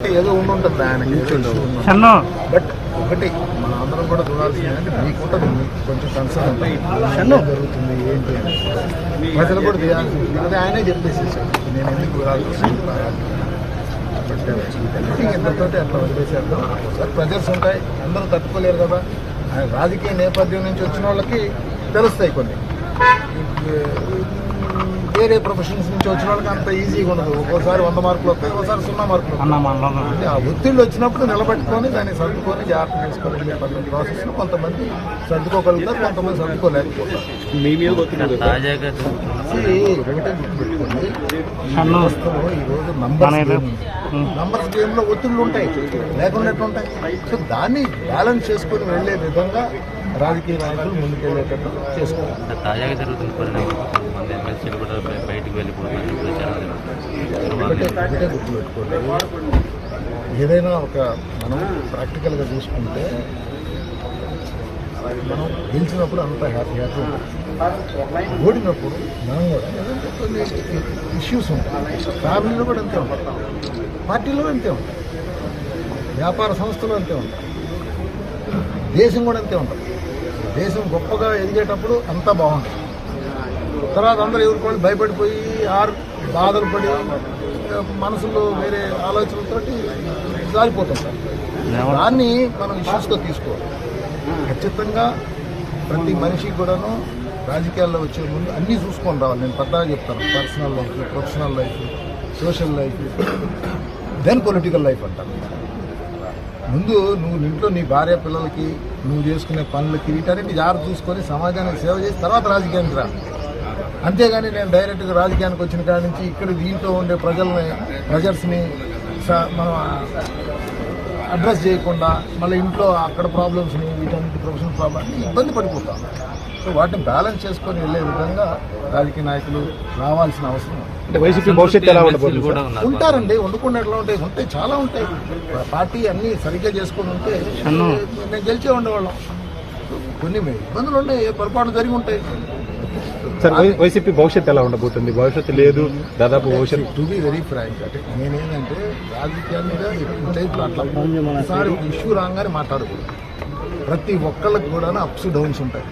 ఏదో ఉండి ఉంటుంది ఆయనకి షన్ను బట్ ఒకటి మన అందరం కూడా చూడాల్సింది అంటే మీకు ఉంటుంది కొంచెం కన్సర్న్ ఉంటుంది ఏం జరుగుతుంది ఏంటి అని ప్రజలు కూడా తీయాల్సింది అది ఆయనే చెప్పేసేసాడు. నేను ఎందుకు చూడాల్సి వస్తుంది బట్ ఇంతతోటి అట్లా వదిలేసేద్దాం. సార్ ప్రెజర్స్ ఉంటాయి అందరూ తట్టుకోలేరు కదా. ఆయన రాజకీయ నేపథ్యం నుంచి వచ్చిన వాళ్ళకి తెలుస్తాయి కొన్ని. వేరే ప్రొఫెషన్స్ నుంచి వచ్చిన వాళ్ళకి అంత ఈజీగా ఉండదు. ఒక్కోసారి వంద మార్కులు వస్తాయి ఒక్కోసారి సున్నా మార్కులు వస్తాయి. ఆ ఒత్తిళ్ళు వచ్చినప్పుడు నిలబెట్టుకొని దాన్ని సర్దుకొని జాగ్రత్త పద్ధతి ప్రాసెస్లో కొంతమంది సర్దుకోగలుగుతారు కొంతమంది సర్దుకోలేకపోతారు. తాజాగా ఒకటే గుర్తుపెట్టుకోండి ఈ రోజు నంబర్స్ గేమ్. నంబర్స్లో ఒత్తిళ్ళు ఉంటాయి లేకుండా ఉంటాయి. సో దాన్ని బ్యాలెన్స్ చేసుకొని వెళ్ళే విధంగా రాజకీయ నాయకులు ముందుకెళ్ళేటట్టు చేసుకోవాలి. తాజాగా జరుగుతున్న ఒకటే గుర్తుపెట్టుకోండి ఏదైనా ఒక మనం ప్రాక్టికల్గా చూసుకుంటే మనం గెలిచినప్పుడు అంత హ్యాపీ హ్యాపీ ఓడినప్పుడు మనం కూడా ఇష్యూస్ ఉంటాయి. ఫ్యామిలీలో కూడా అంతే ఉంటాయి పార్టీలో అంతే ఉంటాయి వ్యాపార సంస్థలు అంతే ఉంటాయి దేశం కూడా అంతే ఉంటుంది దేశం గొప్పగా ఎదిగేటప్పుడు అంతా బాగుంటుంది. తర్వాత అందరూ ఎవరుకోండి భయపడిపోయి ఆరు బాధలు పడి మనసులో వేరే ఆలోచనలతోటి జారిపోతుంటారు దాన్ని మనం ఇష్యూస్గా తీసుకోవాలి. ఖచ్చితంగా ప్రతి మనిషికి కూడాను రాజకీయాల్లో వచ్చే ముందు అన్నీ చూసుకొని రావాలి. నేను పద్దాగా చెప్తాను. Personal life professional life social life then political life అంటాను. ముందు నువ్వు ఇంట్లో నీ భార్య పిల్లలకి నువ్వు చేసుకునే పనులకి వీటన్నిటి జాగ్రత్త చూసుకొని సమాజానికి సేవ చేసి తర్వాత రాజకీయానికి రా. అంతేగాని నేను డైరెక్ట్గా రాజకీయానికి వచ్చిన కాడి నుంచి ఇక్కడ దీంట్లో ఉండే ప్రజల్ని ప్రజర్స్ని స- మనం అడ్రస్ చేయకుండా మళ్ళీ ఇంట్లో అక్కడ ప్రాబ్లమ్స్ని వీటన్నిటి ప్రొఫెషనల్ ప్రాబ్లమ్స్ ఇబ్బంది పడిపోతాం సో వాటిని బ్యాలెన్స్ చేసుకొని వెళ్ళే విధంగా రాజకీయ నాయకులు రావాల్సిన అవసరం ఉంది. అంటే వైసీపీ భవిష్యత్తు ఎలా ఉండబోతుంది కూడా ఉన్నారు ఉంటారండి వండుకుండా ఎట్లా ఉంటాయి? ఉంటాయి చాలా ఉంటాయి. పార్టీ అన్ని సరిగ్గా చేసుకొని ఉంటే నేను గెలిచే ఉండేవాళ్ళం. కొన్ని ఇబ్బందులు ఉన్నాయి ఏ పొరపాటు జరిగి ఉంటాయి. సార్ వైసీపీ భవిష్యత్తు ఎలా ఉండబోతుంది? భవిష్యత్తు లేదు దాదాపు భవిష్యత్తు టు బి వెరీ ఫ్రాంక్ అంటే నేనేంటంటే రాజకీయాల అట్లా ఒక ఇష్యూ రాగానే మాట్లాడకూడదు. ప్రతి ఒక్కళ్ళకి కూడా అప్స్ డౌన్స్ ఉంటాయి.